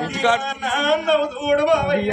ఇంటికాడ నాన్నవు చూడు బావయ్య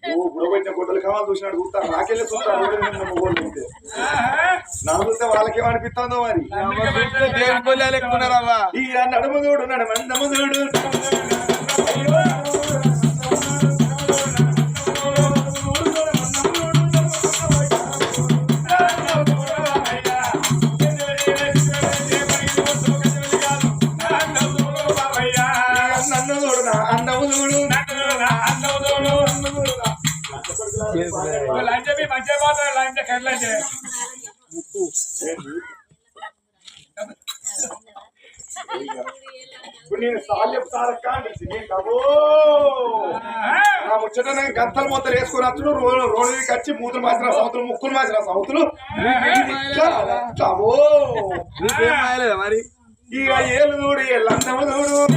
కాదు. ఓయ్, గీతిలే గుడ్డలు కావాలి చూసినాడు గుర్తా నాకెళ్ళి చూస్తాను నా చూస్తే వాళ్ళకి ఏమనిపిస్తుందో మరి? దేవుని కొల్లాలు ఎక్కున్నారవ్వా ఈ నడుము చూడు నడుమందము ఇప్పుడు నేను నా ముచ్చట నేను గంతలు మొత్తం వేసుకుని అతను రోడ్డు రోడ్డు మీదకి వచ్చి మూతులు మాసిన సంవత్సరం ముక్కులు మాసిన మాయలేదా మరి? ఇక ఏళ్ళు చూడు ఎల్లందము చూడు.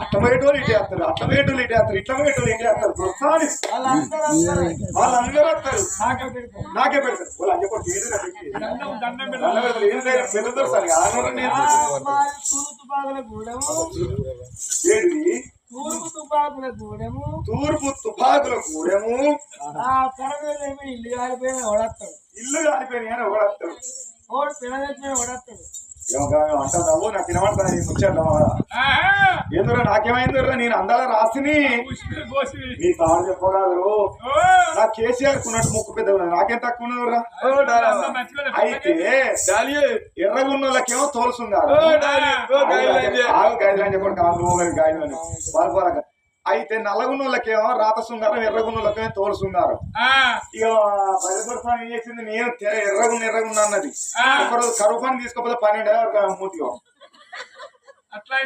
అట్టమేటోళ్ళు ఇటే వస్తారు అట్టమేటోళ్ళు ఇటే వస్తారు ఇట్టమేటోళ్ళు ఇటే వస్తారు ప్రొత్సాహి వాళ్ళందరూ వస్తారు. నాకే పెడతారు. వాళ్ళు అన్ని కూడా దండం పెడతారు. సార్ ఏంటి తూర్పు తుపాకుల గూడెము. తూర్పు తుపాకుల కూడెము ఆ పొడవేలేమో ఇల్లు కాలిపోయిన ఓడస్తాడు ఇల్లు కాలిపోయిన ఓడతాడు ఓడు పిల్లదచ్చిన ఓడస్తాడు అంటావు నాకు వినబడతాను ముచ్చాడు ఎందుకు నాకేమైందిరా? నేను అందాల రాసిని. నీ తాడు చెప్పగలరు. నా కేసీఆర్ కున్నట్టు ముక్కు పెద్ద. నాకేం తక్కువ ఉన్నదిరా. అయితే ఓ డాలి ఓ గైడ్లైన్ చేయి. గైడ్లైన్ చెప్పండి కాదు గైడ్లైన్ వాళ్ళ అయితే నల్లగున్నోళ్ళకేమో రాత శృంగారం ఎర్రగున్నోళ్ళకేమో తోలుసున్నారు ఇక భయపడతాను ఏం చేసింది? నేను ఎర్రగున్న ఎర్రగున్న అన్నది. ఒకరోజు కరువు పని తీసుకోకపోతే పన్నెండు మూతిగా అట్లా